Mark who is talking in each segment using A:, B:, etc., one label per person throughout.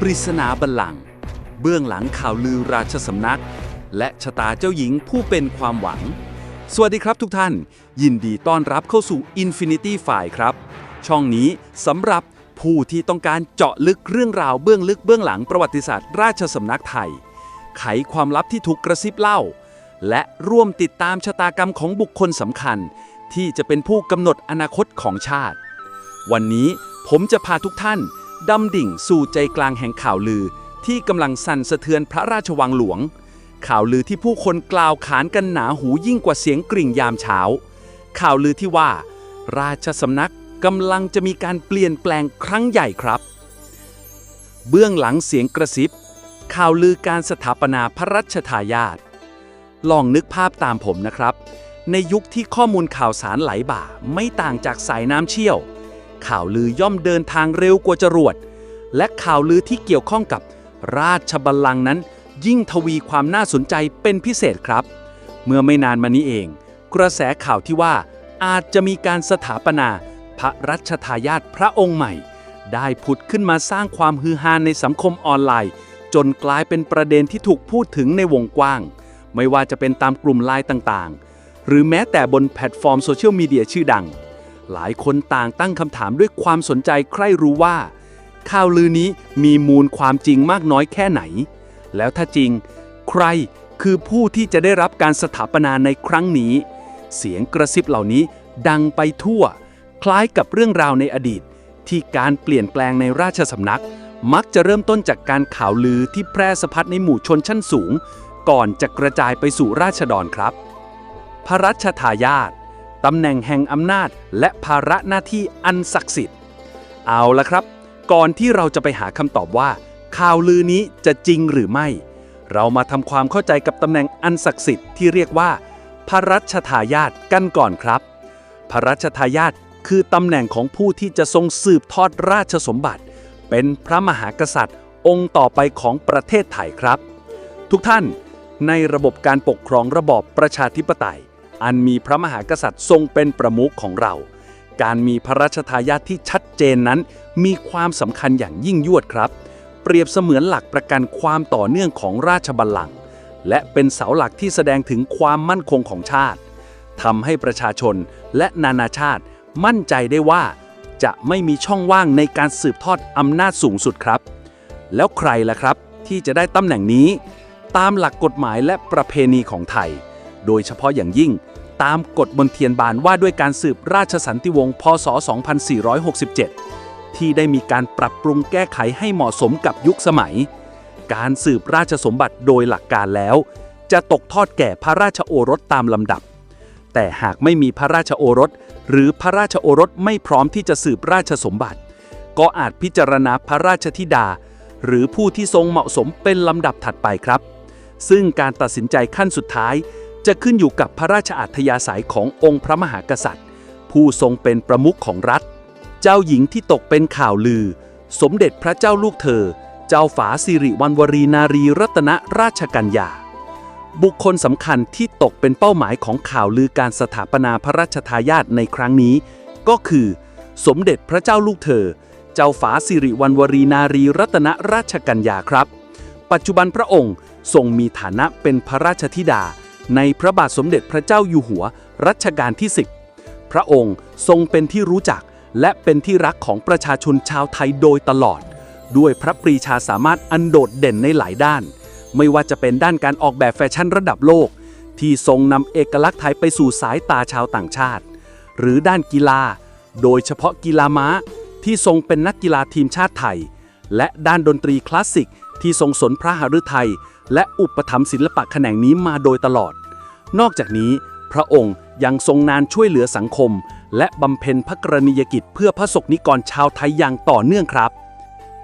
A: ปริศนาบัลลังก์เบื้องหลังข่าวลือราชสำนัก และชะตาเจ้าหญิงผู้เป็นความหวัง สวัสดีครับทุกท่าน ยินดีต้อนรับเข้าสู่ Infinity File ครับ ช่องนี้สำหรับผู้ที่ต้องการเจาะลึกเรื่องราวเบื้องลึกเบื้องหลังประวัติศาสตร์ราชสำนักไทย ไขความลับที่ถูกกระซิบเล่า และร่วมติดตามชะตากรรมของบุคคลสำคัญ ที่จะเป็นผู้กำหนดอนาคตของชาติ วันนี้ผมจะพาทุกท่าน ดำดิ่งสู่ใจกลางแห่งข่าวลือที่กำลังสั่นสะเทือนพระราชวังหลวง ข่าวลือที่ผู้คนกล่าวขานกันหนาหูยิ่งกว่าเสียงกริ่งยามเช้า ข่าวลือที่ว่า ราชสำนักกำลังจะมีการเปลี่ยนแปลงครั้งใหญ่ครับ เบื้องหลังเสียงกระซิบ ข่าวลือการสถาปนาพระรัชทายาทลองนึกภาพตามผมนะครับ ในยุคที่ข้อมูลข่าวสารไหลบ่าไม่ต่างจากสายน้ำเชี่ยว ข่าวลือย่อมเดินทางเร็วกว่าจรวด และข่าวลือที่เกี่ยวข้องกับราชบัลลังก์นั้น ยิ่งทวีความน่าสนใจเป็นพิเศษครับ เมื่อไม่นานมานี้เอง กระแสข่าวที่ว่าอาจจะมีการสถาปนาพระรัชทายาทพระองค์ใหม่ ได้ผุดขึ้นมาสร้างความฮือฮาในสังคมออนไลน์ จนกลายเป็นประเด็นที่ถูกพูดถึงในวงกว้าง ไม่ว่าจะเป็นตามกลุ่มไลน์ต่างๆ หรือแม้แต่บนแพลตฟอร์มโซเชียลมีเดียชื่อดัง หลายคนต่างตั้งคำถามด้วยความสนใจใคร่รู้ว่า ข่าวลือนี้มีมูลความจริงมากน้อยแค่ไหน แล้วถ้าจริง ใครคือผู้ที่จะได้รับการสถาปนาในครั้งนี้ เสียงกระซิบเหล่านี้ดังไปทั่ว คล้ายกับเรื่องราวในอดีต ที่การเปลี่ยนแปลงในราชสำนัก มักจะเริ่มต้นจากการข่าวลือที่แพร่สะพัดในหมู่ชนชั้นสูง ก่อนจะกระจายไปสู่ราษฎรครับ พระรัชทายาท ตำแหน่งแห่งอำนาจ และภาระหน้าที่อันศักดิ์สิทธิ์ เอาละครับ ก่อนที่เราจะไปหาคำตอบว่า ข่าวลือนี้จะจริงหรือไม่ เรามาทำความเข้าใจกับตำแหน่งอันศักดิ์สิทธิ์ที่เรียกว่า พระรัชทายาทกันก่อนครับ พระรัชทายาทคือตำแหน่งของผู้ที่จะทรงสืบทอดราชสมบัติ เป็นพระมหากษัตริย์ องค์ต่อไปของประเทศไทยครับ ทุกท่านในระบบการปกครองระบอบประชาธิปไตย อันมีพระมหากษัตริย์ทรงเป็นประมุขของเรา การมีพระราชทายาทที่ชัดเจนนั้น มีความสำคัญอย่างยิ่งยวดครับ เปรียบเสมือนหลักประกันความต่อเนื่องของราชบัลลังก์และเป็นเสาหลักที่แสดงถึงความมั่นคงของชาติทำให้ประชาชนและนานาชาติ มั่นใจได้ว่า จะไม่มีช่องว่างในการสืบทอดอำนาจสูงสุดครับ แล้วใครล่ะครับ ที่จะได้ตำแหน่งนี้ ตามหลักกฎหมายและประเพณีของไทย โดยเฉพาะอย่างยิ่ง ตามกฎบนเทียนบานว่าด้วยการสืบราชสันติวงศ์พศ 2467 ที่ได้มีการปรับปรุงแก้ไขให้เหมาะสมกับยุคสมัย การสืบราชสมบัติโดยหลักการแล้ว จะตกทอดแก่พระราชโอรสตามลำดับ แต่หากไม่มีพระราชโอรส หรือพระราชโอรสไม่พร้อมที่จะสืบราชสมบัติ ก็อาจพิจารณาพระราชธิดา หรือผู้ที่ทรงเหมาะสมเป็นลำดับถัดไปครับ ซึ่งการตัดสินใจขั้นสุดท้าย จะขึ้นอยู่กับพระราชอัธยาศัยขององค์พระมหากษัตริย์ ผู้ทรงเป็นประมุขของรัฐ เจ้าหญิงที่ตกเป็นข่าวลือ สมเด็จพระเจ้าลูกเธอ เจ้าฝาสิริวัณวรีนารีรัตนราชกัญญาบุคคลสำคัญที่ตกเป็นเป้าหมายของข่าวลือการสถาปนาพระราชทายาทในครั้งนี้ ก็คือ สมเด็จพระเจ้าลูกเธอ เจ้าฝาสิริวัณวรีนารีรัตนราชกัญญาครับ ปัจจุบันพระองค์ทรงมีฐานะเป็นพระราชธิดา ในพระบาทสมเด็จพระเจ้าอยู่หัวรัชกาลที่ 10 พระองค์ทรงเป็นที่รู้จักและเป็นที่รักของประชาชนชาวไทยโดยตลอด ด้วยพระปรีชาสามารถอันโดดเด่นในหลายด้าน ไม่ว่าจะเป็นด้านการออกแบบแฟชั่นระดับโลก ที่ทรงนำเอกลักษณ์ไทยไปสู่สายตาชาวต่างชาติ หรือด้านกีฬา โดยเฉพาะกีฬาม้า ที่ทรงเป็นนักกีฬาทีมชาติไทย และด้านดนตรีคลาสสิกที่ทรงสนพระหฤทัย และอุปถัมภ์ศิลปะแขนงนี้มาโดยตลอด นอกจากนี้ พระองค์ยังทรงนานช่วยเหลือสังคม และบำเพ็ญพระกรณียกิจเพื่อพระสกนิกรชาวไทยอย่างต่อเนื่องครับ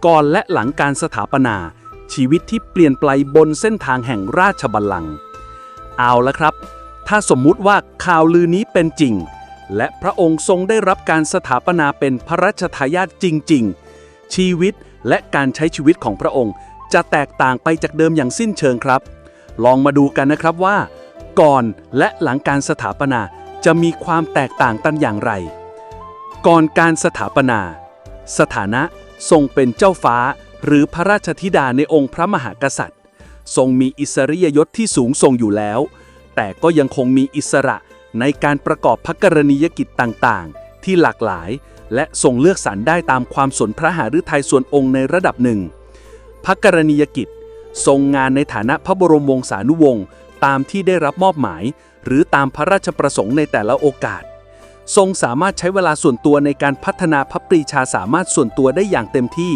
A: ก่อนและหลังการสถาปนา ชีวิตที่เปลี่ยนไปบนเส้นทางแห่งราชบัลลังก์เอาละครับ ถ้าสมมุติว่าข่าวลือนี้เป็นจริง และพระองค์ทรงได้รับการสถาปนาเป็นพระราชทายาทจริง ๆ ชีวิตและการใช้ชีวิตของพระองค์ จะแตกต่างไปจากเดิมอย่างสิ้นเชิงครับ ลองมาดูกันนะครับว่า ก่อนและหลังการสถาปนาจะมีความแตกต่างกันอย่างไร ก่อนการสถาปนา สถานะทรงเป็นเจ้าฟ้า หรือพระราชธิดาในองค์พระมหากษัตริย์ ทรงมีอิสริยยศที่สูงส่งอยู่แล้ว แต่ก็ยังคงมีอิสระในการประกอบพระกรณียกิจต่างๆ ที่หลากหลาย และทรงเลือกสรรได้ตามความสนพระหฤทัยส่วนองค์ในระดับหนึ่ง พระกรณียกิจ ทรงงานในฐานะพระบรมวงศานุวงศ์ตามที่ได้รับมอบหมาย หรือตามพระราชประสงค์ในแต่ละโอกาส ทรงสามารถใช้เวลาส่วนตัวในการพัฒนาพระปรีชาสามารถส่วนตัวได้อย่างเต็มที่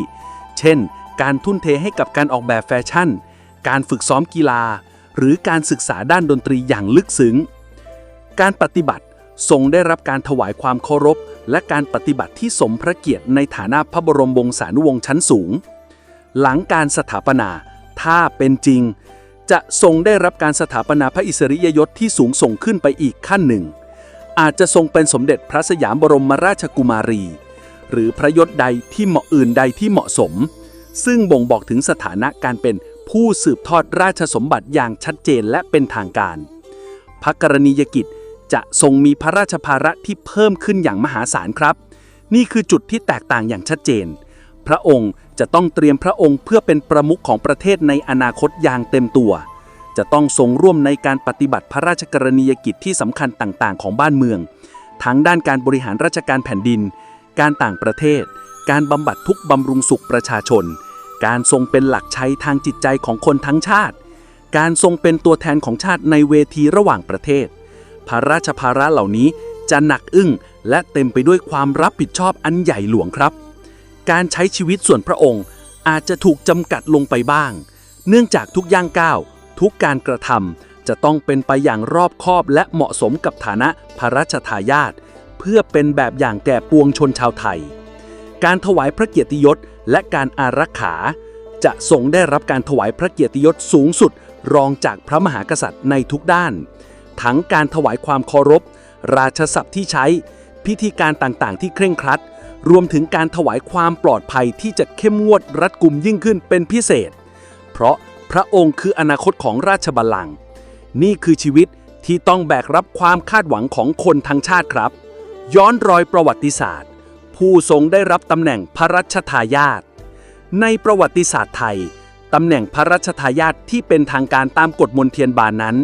A: เช่น การทุ่นเทให้กับการออกแบบแฟชั่น การฝึกซ้อมกีฬา หรือการศึกษาด้านดนตรีอย่างลึกซึ้ง การปฏิบัติทรงได้รับการถวายความเคารพ และการปฏิบัติที่สมพระเกียรติในฐานะพระบรมวงศานุวงศ์ชั้นสูง หลังการสถาปนา ถ้าเป็นจริง จะทรงได้รับการสถาปนาพระอิสริยยศที่สูงส่งขึ้นไปอีกขั้นหนึ่ง อาจจะทรงเป็นสมเด็จพระสยามบรมราชกุมารี หรือพระยศใดที่เหมาะอื่นใดที่เหมาะสม ซึ่งบ่งบอกถึงสถานะการเป็นผู้สืบทอดราชสมบัติอย่างชัดเจนและเป็นทางการ พระกรณียกิจจะทรงมีพระราชภาระที่เพิ่มขึ้นอย่างมหาศาลครับ นี่คือจุดที่แตกต่างอย่างชัดเจน พระองค์จะต้องเตรียมพระองค์เพื่อเป็นประมุขของประเทศในอนาคตอย่างเต็มตัว จะต้องทรงร่วมในการปฏิบัติพระราชกรณียกิจที่สำคัญต่างๆ ของบ้านเมือง ทั้งด้านการบริหารราชการแผ่นดิน การต่างประเทศ การบำบัดทุกบำรุงสุขประชาชน การทรงเป็นหลักใชัยทางจิตใจของคนทั้งชาติ การทรงเป็นตัวแทนของชาติในเวทีระหว่างประเทศ พระราชภาระเหล่านี้จะหนักอึ้งและเต็มไปด้วยความรับผิดชอบอันใหญ่หลวงครับ การใช้ชีวิตส่วนพระองค์อาจจะถูกจำกัดลงไปบ้าง เนื่องจากทุกย่างก้าว ทุกการกระทำจะต้องเป็นไปอย่างรอบคอบและเหมาะสมกับฐานะพระราชทายาทเพื่อเป็นแบบอย่างแก่ปวงชนชาวไทย การถวายพระเกียรติยศและการอารักขา จะทรงได้รับการถวายพระเกียรติยศสูงสุด รองจากพระมหากษัตริย์ในทุกด้าน ทั้งการถวายความเคารพ ราชศัพท์ที่ใช้ พิธีการต่างๆ ที่เคร่งครัด รวมถึงการถวายความปลอดภัยที่จะเข้มงวดรัดกุมยิ่งขึ้นเป็นพิเศษ เพราะพระองค์คืออนาคตของราชบัลลังก์นี่คือชีวิตที่ต้องแบกรับความคาดหวังของคนทั้งชาติครับ ย้อนรอยประวัติศาสตร์ ผู้ทรงได้รับตำแหน่งพระรัชทายาทในประวัติศาสตร์ไทยตำแหน่งพระราชทายาทที่เป็นทางการตามกฎมนเทียนบานนั้น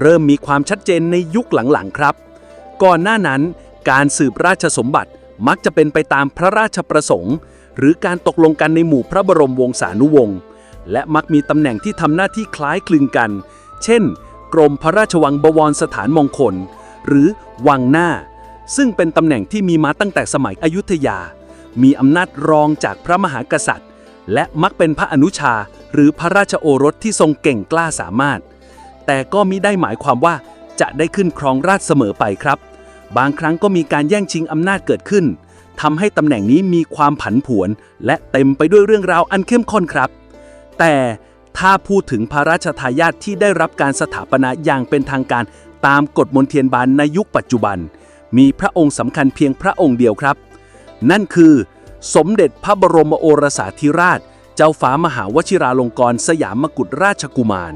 A: เริ่มมีความชัดเจนในยุคหลังๆครับ ก่อนหน้านั้นการสืบราชสมบัติ มักจะเป็นไปตามพระราชประสงค์ หรือการตกลงกันในหมู่พระบรมวงศานุวงศ์และมักมีตำแหน่งที่ทำหน้าที่คล้ายคลึงกัน เช่น กรมพระราชวังบวรสถานมงคล หรือวังหน้า ซึ่งเป็นตำแหน่งที่มีมาตั้งแต่สมัยอยุธยา มีอำนาจรองจากพระมหากษัตริย์ และมักเป็นพระอนุชา หรือพระราชโอรสที่ทรงเก่งกล้าสามารถ แต่ก็มิได้หมายความว่าจะได้ขึ้นครองราชเสมอไปครับ บางครั้งก็มีการแย่งชิงอำนาจเกิดขึ้นทำให้ตำแหน่งนี้มีความผันผวน และเต็มไปด้วยเรื่องราวอันเข้มข้นครับ แต่ถ้าพูดถึงพระราชทายาทที่ได้รับการสถาปนาอย่างเป็นทางการตามกฎมนเทียนบานในยุคปัจจุบัน มีพระองค์สำคัญเพียงพระองค์เดียวครับ นั่นคือ สมเด็จพระบรมโอรสาธิราช เจ้าฟ้ามหาวชิราลงกรณ์สยามกุฎราชกุมาร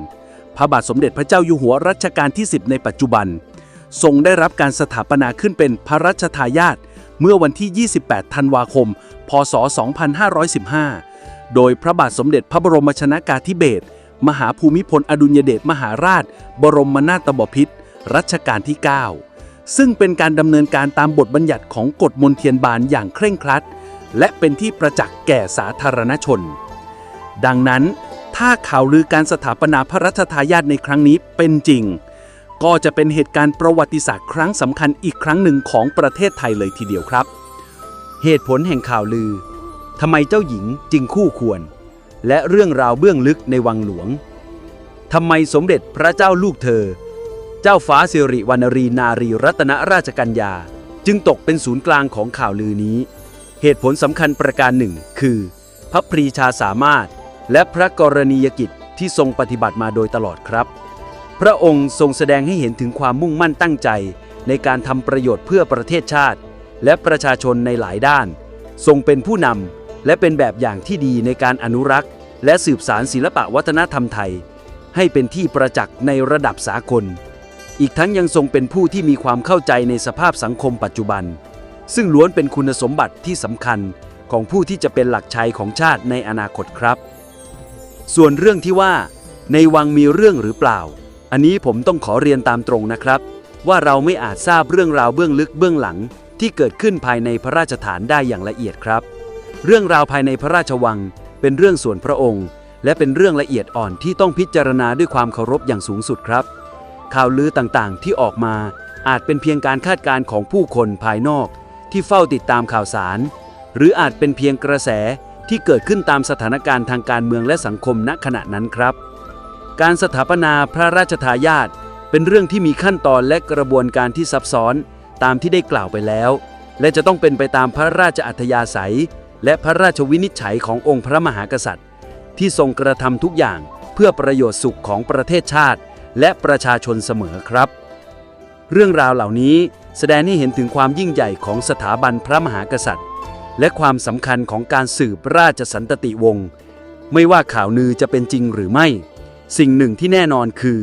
A: พระบาทสมเด็จพระเจ้าอยู่หัวรัชกาลที่ 10 ในปัจจุบัน ทรงได้รับการสถาปนาขึ้นเป็นพระราชทายาทเมื่อวันที่ 28 ธันวาคม พศ 2515 โดยพระบาทสมเด็จพระบรมชนากาธิเบศรมหาภูมิพลอดุลยเดชมหาราช บรมนาถบพิตรรัชกาลที่ 9 ซึ่งเป็นการดำเนินการตามบทบัญญัติของกฎมนเทียนบานอย่างเคร่งครัด และเป็นที่ประจักษ์แก่สาธารณชน ดังนั้น ถ้าข่าวลือการสถาปนาพระรัชทายาทในครั้งนี้เป็นจริง ก็จะเป็นเหตุการณ์ประวัติศาสตร์ครั้งสำคัญอีกครั้งหนึ่งของประเทศไทยเลยทีเดียวครับ
B: เหตุผลแห่งข่าวลือทำไมเจ้าหญิงจึงคู่ควร และเรื่องราวเบื้องลึกในวังหลวงทำไมสมเด็จพระเจ้าลูกเธอ เจ้าฟ้าสิริวรรณรีนารีรัตนราชกัญญา จึงตกเป็นศูนย์กลางของข่าวลือนี้ เหตุผลสำคัญประการหนึ่ง คือ พระปรีชาสามารถ และพระกรณียกิจที่ทรงปฏิบัติมาโดยตลอดครับ พระองค์ทรงแสดงให้เห็นถึงความมุ่งมั่นตั้งใจ ในการทำประโยชน์เพื่อประเทศชาติ และประชาชนในหลายด้าน ทรงเป็นผู้นำและเป็นแบบอย่างที่ดีในการอนุรักษ์ และสืบสารศิลปะวัฒนธรรมไทย ให้เป็นที่ประจักษ์ในระดับสากล อีกทั้งยังทรงเป็นผู้ที่มีความเข้าใจในสภาพสังคมปัจจุบัน ซึ่งล้วนเป็นคุณสมบัติที่สำคัญของผู้ที่จะเป็นหลักชัยของชาติในอนาคตครับ ส่วนเรื่องที่ว่า ในวังมีเรื่องหรือเปล่า อันนี้ผมต้องขอเรียนตามตรงนะครับ ว่าเราไม่อาจทราบเรื่องราวเบื้องลึกเบื้องหลัง ที่เกิดขึ้นภายในพระราชฐานได้อย่างละเอียดครับ เรื่องราวภายในพระราชวัง เป็นเรื่องส่วนพระองค์ และเป็นเรื่องละเอียดอ่อนที่ต้องพิจารณาด้วยความเคารพอย่างสูงสุดครับ ข่าวลือต่างๆ ที่ออกมาอาจเป็นเพียงการคาดการณ์ของผู้คนภายนอก ที่เฝ้าติดตามข่าวสาร หรืออาจเป็นเพียงกระแสที่เกิดขึ้นตามสถานการณ์ทางการเมืองและสังคมณขณะนั้นครับ การสถาปนาพระราชทายาทเป็นเรื่องที่มีขั้นตอนและกระบวนการที่ซับซ้อนตามที่ได้กล่าวไปแล้ว และจะต้องเป็นไปตามพระราชอัธยาศัย และพระราชวินิจฉัยขององค์พระมหากษัตริย์ ที่ทรงกระทำทุกอย่างเพื่อประโยชน์สุขของประเทศชาติ และประชาชนเสมอครับ เรื่องราวเหล่านี้แสดงให้เห็นถึงความยิ่งใหญ่ของสถาบันพระมหากษัตริย์ และความสำคัญของการสืบราชสันตติวงศ์ไม่ว่าข่าวลือจะเป็นจริงหรือไม่ สิ่งหนึ่งที่แน่นอนคือ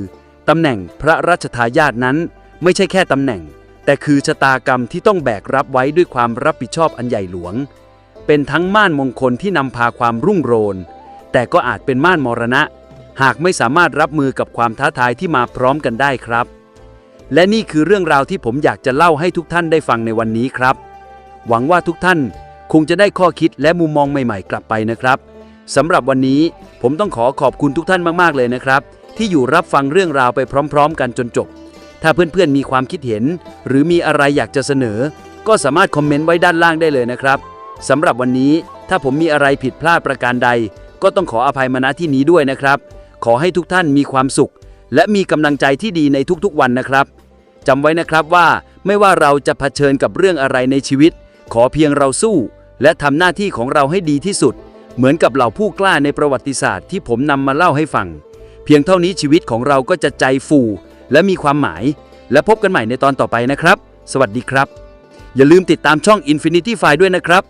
B: ตำแหน่งพระราชทายาทนั้นไม่ใช่แค่ตำแหน่ง แต่คือชะตากรรมที่ต้องแบกรับไว้ด้วยความรับผิดชอบอันใหญ่หลวง เป็นทั้งม่านมงคลที่นำพาความรุ่งโรจน์แต่ก็อาจเป็นม่านมรณะ หากไม่สามารถรับมือกับความท้าทายที่มาพร้อมกันได้ครับ และนี่คือเรื่องราวที่ผมอยากจะเล่าให้ทุกท่านได้ฟังในวันนี้ครับ หวังว่าทุกท่านคงจะได้ข้อคิดและมุมมองใหม่ ๆ กลับไปนะครับ สำหรับวันนี้ผมต้องขอขอบคุณทุกท่านมาก ๆ เลยนะครับ ที่อยู่รับฟังเรื่องราวไปพร้อม ๆ กันจนจบ ถ้าเพื่อนๆมีความคิดเห็น หรือมีอะไรอยากจะเสนอ ก็สามารถคอมเมนต์ไว้ด้านล่างได้เลยนะครับสำหรับวันนี้ถ้าผมมีอะไรผิดพลาดประการใด ก็ต้องขออภัยมาณที่นี้ด้วยนะครับ ขอให้ทุกท่านมีความสุข และมีกำลังใจที่ดีในทุกๆวันนะครับจำไว้นะครับว่าไม่ว่าเราจะเผชิญกับเรื่องอะไรในชีวิต ขอเพียงเราสู้ และทำหน้าที่ของเราให้ดีที่สุด เหมือนกับเหล่าผู้กล้าในประวัติศาสตร์ที่ผมนำมาเล่าให้ฟัง เพียงเท่านี้ชีวิตของเราก็จะใจฟูและมีความหมาย และพบกันใหม่ในตอนต่อไปนะครับ สวัสดีครับ อย่าลืมติดตามช่อง Infinity File ด้วยนะครับ